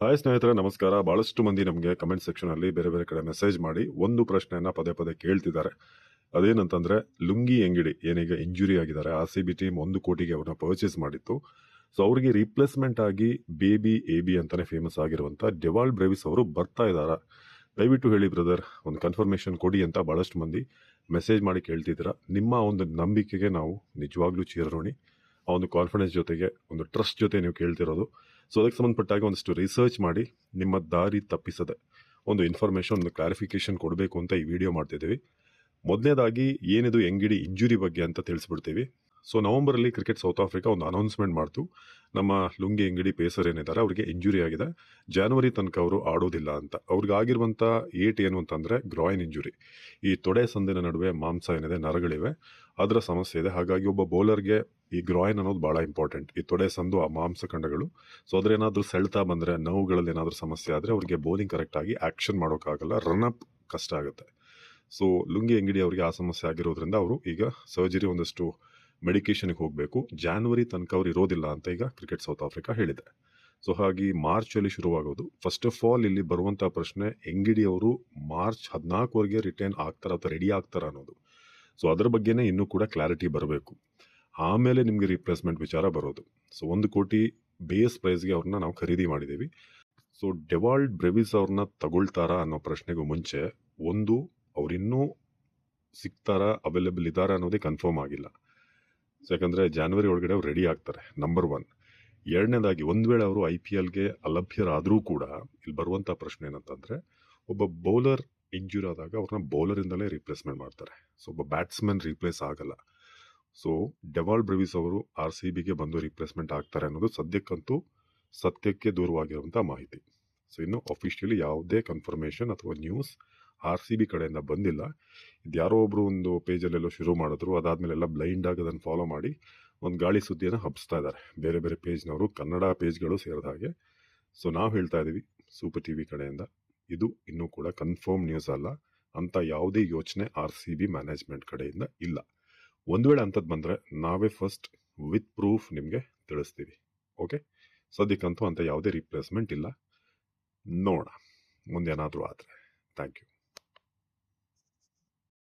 Hi ಸ್ನೇಹಿತರೆ, ನಮಸ್ಕಾರ. ಬಹಳಷ್ಟು ಮಂದಿ ನಮಗೆ ಕಮೆಂಟ್ ಸೆಕ್ಷನ್ ಅಲ್ಲಿ ಬೇರೆ ಬೇರೆ ಕಡೆ ಮೆಸೇಜ್ ಮಾಡಿ ಒಂದು ಪ್ರಶ್ನೆಯನ್ನ ಪದೇ ಪದೇ ಕೇಳ್ತಿದ್ದಾರೆ. ಅದೇನಂತಂದ್ರೆ, ಲುಂಗಿ ಎಂಗಿಡಿ ಏನೀಗ ಇಂಜುರಿ ಆಗಿದ್ದಾರೆ ಆರ್ ಸಿ ಬಿ ಟೀಮ್ ಒಂದು ಕೋಟಿಗೆ ಅವ್ರನ್ನ ಪರ್ಚೇಸ್ ಮಾಡಿತ್ತು. ಸೊ ಅವರಿಗೆ ರೀಪ್ಲೇಸ್ಮೆಂಟ್ ಆಗಿ ಬೇಬಿ ಎ ಬಿ ಅಂತಾನೆ ಫೇಮಸ್ ಆಗಿರುವಂತ ಡೆವಾಲ್ಡ್ ಬ್ರೇವಿಸ್ ಅವರು ಬರ್ತಾ ಇದಾರ. ದಯವಿಟ್ಟು ಹೇಳಿ ಬ್ರದರ್ ಒಂದು ಕನ್ಫರ್ಮೇಶನ್ ಕೊಡಿ ಅಂತ ಬಹಳಷ್ಟು ಮಂದಿ ಮೆಸೇಜ್ ಮಾಡಿ ಕೇಳ್ತಿದ್ದೀರಾ. ನಿಮ್ಮ ಒಂದು ನಂಬಿಕೆಗೆ ನಾವು ನಿಜವಾಗ್ಲೂ ಚಿರಋಣಿ ಆ ಒಂದು ಕಾನ್ಫಿಡೆನ್ಸ್ ಜೊತೆಗೆ, ಒಂದು ಟ್ರಸ್ಟ್ ಜೊತೆ ನೀವು ಕೇಳ್ತಿರೋದು. ಸೊ ಅದಕ್ಕೆ ಸಂಬಂಧಪಟ್ಟಾಗ ಒಂದಷ್ಟು ರಿಸರ್ಚ್ ಮಾಡಿ, ನಿಮ್ಮ ದಾರಿ ತಪ್ಪಿಸದೆ ಒಂದು ಇನ್ಫಾರ್ಮೇಷನ್ ಒಂದು ಕ್ಲಾರಿಫಿಕೇಶನ್ ಕೊಡಬೇಕು ಅಂತ ಈ ವಿಡಿಯೋ ಮಾಡ್ತಿದ್ದೀವಿ. ಮೊದಲನೇದಾಗಿ, ಏನಿದು ಎಂಗಿಡಿ ಇಂಜುರಿ ಬಗ್ಗೆ ಅಂತ ತಿಳಿಸ್ಬಿಡ್ತೀವಿ. ಸೊ ನವೆಂಬರಲ್ಲಿ ಕ್ರಿಕೆಟ್ ಸೌತ್ ಆಫ್ರಿಕಾ ಒಂದು ಅನೌನ್ಸ್ಮೆಂಟ್ ಮಾಡ್ತು. ನಮ್ಮ ಲುಂಗಿ ಅಂಗಡಿ ಪೇಸರ್ ಏನಿದ್ದಾರೆ, ಅವರಿಗೆ ಇಂಜುರಿ ಆಗಿದೆ. ಜಾನ್ವರಿ ತನಕ ಅವರು ಆಡೋದಿಲ್ಲ ಅಂತ. ಅವ್ರಿಗೆ ಆಗಿರುವಂಥ ಏಟ್ ಏನು ಅಂತಂದರೆ ಗ್ರಾಯಿನ್ ಇಂಜುರಿ ಈ ತೊಡೆ ಸಂದಿನ ನಡುವೆ ಮಾಂಸ ಏನಿದೆ, ನರಗಳಿವೆ. ಅದರ ಸಮಸ್ಯೆ ಇದೆ. ಹಾಗಾಗಿ ಒಬ್ಬ ಬೌಲರ್ಗೆ ಈ ಗ್ರಾಯಿನ್ ಅನ್ನೋದು ಭಾಳ ಇಂಪಾರ್ಟೆಂಟ್ ಈ ತೊಡೆ ಸಂದು, ಆ ಮಾಂಸ ಖಂಡಗಳು ಸೊ ಅದ್ರೇನಾದ್ರೂ ಸೆಳ್ತಾ ಬಂದರೆ, ನೋವುಗಳಲ್ಲಿ ಏನಾದರೂ ಸಮಸ್ಯೆ ಆದರೆ ಅವರಿಗೆ ಬೌಲಿಂಗ್ ಕರೆಕ್ಟಾಗಿ ಆ್ಯಕ್ಷನ್ ಮಾಡೋಕ್ಕಾಗಲ್ಲ. ರನ್ ಅಪ್ ಕಷ್ಟ ಆಗುತ್ತೆ. ಸೊ ಲುಂಗಿ ಅಂಗಡಿ ಅವರಿಗೆ ಆ ಸಮಸ್ಯೆ ಆಗಿರೋದ್ರಿಂದ ಅವರು ಈಗ ಸರ್ಜರಿ ಒಂದಷ್ಟು ಮೆಡಿಕೇಶನ್ಗೆ ಹೋಗಬೇಕು. ಜಾನ್ವರಿ ತನಕ ಅವ್ರು ಇರೋದಿಲ್ಲ ಅಂತ ಈಗ ಕ್ರಿಕೆಟ್ ಸೌತ್ ಆಫ್ರಿಕಾ ಹೇಳಿದೆ. ಸೊ ಹಾಗೆ ಮಾರ್ಚಲ್ಲಿ ಶುರುವಾಗೋದು. ಫಸ್ಟ್ ಆಫ್ ಆಲ್ ಇಲ್ಲಿ ಬರುವಂಥ ಪ್ರಶ್ನೆ ಎಂಗಿಡಿ ಅವರು ಮಾರ್ಚ್ ಹದಿನಾಲ್ಕುವರೆಗೆ ರಿಟರ್ನ್ ಆಗ್ತಾರ ಅಥವಾ ರೆಡಿ ಆಗ್ತಾರ ಅನ್ನೋದು. ಸೊ ಅದರ ಬಗ್ಗೆನೇ ಇನ್ನೂ ಕೂಡ ಕ್ಲಾರಿಟಿ ಬರಬೇಕು. ಆಮೇಲೆ ನಿಮಗೆ ರಿಪ್ಲೇಸ್ಮೆಂಟ್ ವಿಚಾರ ಬರೋದು. ಸೊ ಒಂದು ಕೋಟಿ ಬೇಸ್ ಪ್ರೈಸ್ಗೆ ಅವ್ರನ್ನ ನಾವು ಖರೀದಿ ಮಾಡಿದ್ದೀವಿ ಸೊ ಡೆವಾಲ್ಡ್ ಬ್ರೆವಿಸ್ ಅವ್ರನ್ನ ತಗೊಳ್ತಾರಾ ಅನ್ನೋ ಪ್ರಶ್ನೆಗೂ ಮುಂಚೆ ಒಂದು ಅವರಿನ್ನೂ ಸಿಗ್ತಾರಾ ಅವೈಲೇಬಲ್ ಇದ್ದಾರಾ ಅನ್ನೋದೇ ಕನ್ಫರ್ಮ್ ಆಗಿಲ್ಲ. ಯಾಕಂದರೆ ಜಾನ್ವರಿ ಒಳಗಡೆ ಅವ್ರು ರೆಡಿ ಆಗ್ತಾರೆ ನಂಬರ್ ಒನ್ ಎರಡನೇದಾಗಿ ಒಂದು ವೇಳೆ ಅವರು ಐ ಪಿ ಎಲ್ಗೆ ಅಲಭ್ಯರಾದರೂ ಕೂಡ ಇಲ್ಲಿ ಬರುವಂಥ ಪ್ರಶ್ನೆ ಏನಂತಂದರೆ, ಒಬ್ಬ ಬೌಲರ್ ಇಂಜೂರ್ ಆದಾಗ ಅವ್ರನ್ನ ಬೌಲರಿಂದಲೇ ರಿಪ್ಲೇಸ್ಮೆಂಟ್ ಮಾಡ್ತಾರೆ. ಸೊ ಒಬ್ಬ ಬ್ಯಾಟ್ಸ್ಮನ್ ರಿಪ್ಲೇಸ್ ಆಗಲ್ಲ. ಸೊ ಡೆವಾಲ್ ಬ್ರವೀಸ್ ಅವರು ಆರ್ ಸಿ ಬಿಗೆ ಬಂದು ರಿಪ್ಲೇಸ್ಮೆಂಟ್ ಆಗ್ತಾರೆ ಅನ್ನೋದು ಸದ್ಯಕ್ಕಂತೂ ಸತ್ಯಕ್ಕೆ ದೂರವಾಗಿರುವಂಥ ಮಾಹಿತಿ. ಸೊ ಇನ್ನು ಅಫಿಷಿಯಲಿ ಯಾವುದೇ ಕನ್ಫರ್ಮೇಷನ್ ಅಥವಾ ನ್ಯೂಸ್ ಆರ್ ಸಿ ಬಿ ಕಡೆಯಿಂದ ಬಂದಿಲ್ಲ. ಇದು ಯಾರೋ ಒಬ್ರು ಒಂದು ಪೇಜಲ್ಲೆಲ್ಲೋ ಶುರು ಮಾಡಿದ್ರು. ಅದಾದ್ಮೇಲೆ ಎಲ್ಲ ಬ್ಲೈಂಡ್ ಆಗಿ ಅದನ್ನು ಫಾಲೋ ಮಾಡಿ ಒಂದು ಗಾಳಿ ಸುದ್ದಿಯನ್ನು ಹಬ್ಬಿಸ್ತಾ ಇದ್ದಾರೆ. ಬೇರೆ ಬೇರೆ ಪೇಜ್ನವರು, ಕನ್ನಡ ಪೇಜ್ಗಳು ಸೇರಿದ ಹಾಗೆ. ಸೊ, ನಾವು ಹೇಳ್ತಾ ಇದ್ದೀವಿ ಸೂಪರ್ ಟಿ ವಿ ಕಡೆಯಿಂದ. ಇದು ಇನ್ನೂ ಕೂಡ ಕನ್ಫರ್ಮ್ ನ್ಯೂಸ್ ಅಲ್ಲ. ಅಂತ ಯಾವುದೇ ಯೋಚನೆ ಆರ್ ಸಿ ಬಿ ಮ್ಯಾನೇಜ್ಮೆಂಟ್ ಕಡೆಯಿಂದ ಇಲ್ಲ. ಒಂದು ವೇಳೆ ಅಂಥದ್ದು ಬಂದರೆ ನಾವೇ ಫಸ್ಟ್ ವಿತ್ ಪ್ರೂಫ್ ನಿಮಗೆ ತಿಳಿಸ್ತೀವಿ. ಓಕೆ? ಸದ್ಯಕ್ಕಂತೂ ಅಂತ ಯಾವುದೇ ರಿಪ್ಲೇಸ್ಮೆಂಟ್ ಇಲ್ಲ. ನೋಡೋಣ. ಮುಂದೇನಾದರೂ ಆದರೆ. Thank you.